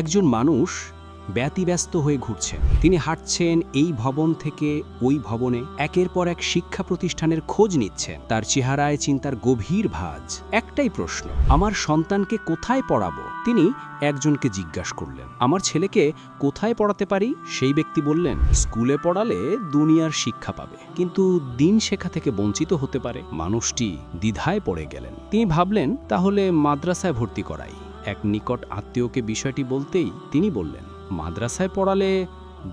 একজন মানুষ ব্যতিব্যস্ত হয়ে ঘুরছেন। তিনি হাঁটছেন এই ভবন থেকে ওই ভবনে। একের পর এক শিক্ষা প্রতিষ্ঠানের খোঁজ নিচ্ছেন। তার চেহারায় চিন্তার গভীর ভাঁজ। একটাই প্রশ্ন, আমার সন্তানকে কোথায় পড়াবো? তিনি একজনকে জিজ্ঞাসা করলেন, আমার ছেলেকে কোথায় পড়াতে পারি? সেই ব্যক্তি বললেন, স্কুলে পড়ালে দুনিয়ার শিক্ষা পাবে। কিন্তু দিন শেখা থেকে বঞ্চিত হতে পারে। মানুষটি দ্বিধায় পড়ে গেলেন। তিনি ভাবলেন, তাহলে মাদ্রাসায় ভর্তি করাই। এক নিকট আত্মীয়কে বিষয়টি বলতেই তিনি বললেন, মাদ্রাসায় পড়ালে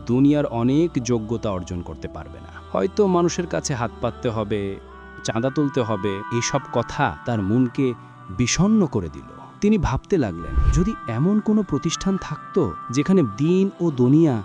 দুনিয়ার অনেক যোগ্যতা অর্জন করতে পারবে না। হয়তো মানুষের কাছে হাত পাততে হবে, চাঁদা তুলতে হবে এইসব কথা তার মনকে বিষণ্ণ করে দিল। তিনি ভাবতে লাগলেন, যদি এমন কোনো প্রতিষ্ঠান থাকতো যেখানে দিন ও দুনিয়া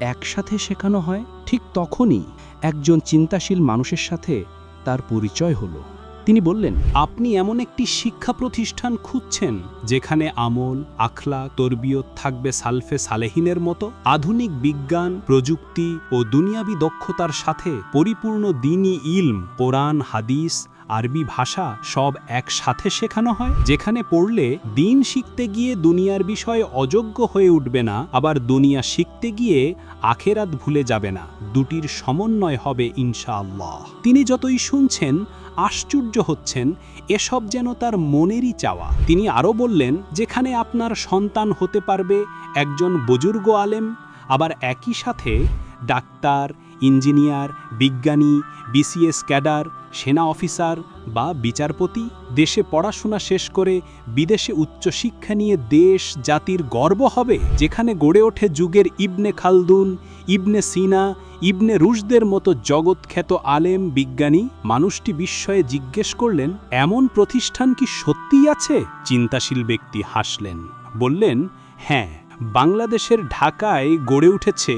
একসাথে শেখানো হয়, ঠিক তখনই একজন চিন্তাশীল মানুষের সাথে তার পরিচয় হলো। তিনি বললেন, আপনি এমন একটি শিক্ষা প্রতিষ্ঠান খুঁজছেন যেখানে আমল আখলা তরবিয়ত থাকবে সালফে সালেহিনের মতো আধুনিক বিজ্ঞান, প্রযুক্তি ও দুনিয়াবি দক্ষতার সাথে পরিপূর্ণ দিনই ইলম, কোরআন, হাদিস, আরবি ভাষা সব একসাথে শেখানো হয়, যেখানে পড়লে দিন শিখতে গিয়ে দুনিয়ার বিষয়ে অযোগ্য হয়ে উঠবে না, আবার দুনিয়া শিখতে গিয়ে আখেরাত ভুলে যাবে না। দুটির সমন্বয় হবে ইনশাআল্লাহ। তিনি যতই শুনছেন আশ্চর্য হচ্ছেন এসব যেন তার মনেরই চাওয়া। তিনি আরও বললেন, যেখানে আপনার সন্তান হতে পারবে, একজন বুজুর্গ আলেম, আবার একই সাথে ডাক্তার ইঞ্জিনিয়ার, বিজ্ঞানী, বিসিএস ক্যাডার, সেনা অফিসার বা বিচারপতি দেশে পড়াশোনা শেষ করে বিদেশে উচ্চশিক্ষা নিয়ে দেশ জাতির গর্ব হবে, যেখানে গড়ে ওঠে যুগের ইবনে খালদুন, ইবনে সিনা, ইবনে রুশদের মতো জগৎখ্যাত আলেম, বিজ্ঞানী। মানুষটি বিস্ময়ে জিজ্ঞেস করলেন, এমন প্রতিষ্ঠান কি সত্যিই আছে? চিন্তাশীল ব্যক্তি হাসলেন, বললেন হ্যাঁ। বাংলাদেশের ঢাকায় গড়ে উঠেছে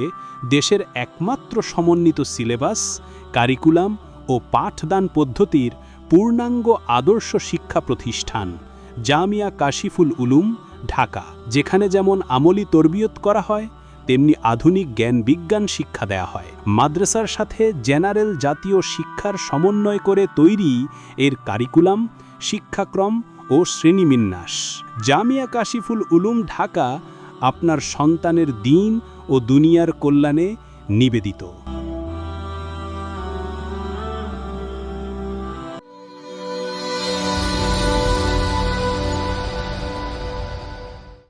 দেশের একমাত্র সমন্বিত সিলেবাস, কারিকুলাম ও পাঠদান পদ্ধতির পূর্ণাঙ্গ আদর্শ শিক্ষা প্রতিষ্ঠান, জামিয়া কাশিফুল উলুম, ঢাকা। যেখানে যেমন আমলি তরবিয়ত করা হয়, তেমনি আধুনিক জ্ঞান বিজ্ঞান শিক্ষা দেয়া হয়। মাদ্রাসার সাথে জেনারেল জাতীয় শিক্ষার সমন্বয় করে তৈরি এর কারিকুলাম, শিক্ষাক্রম ও শ্রেণীবিন্যাস। জামিয়া কাশিফুল উলুম ঢাকা আপনার সন্তানের দিন ও দুনিয়ার কল্যাণে নিবেদিত।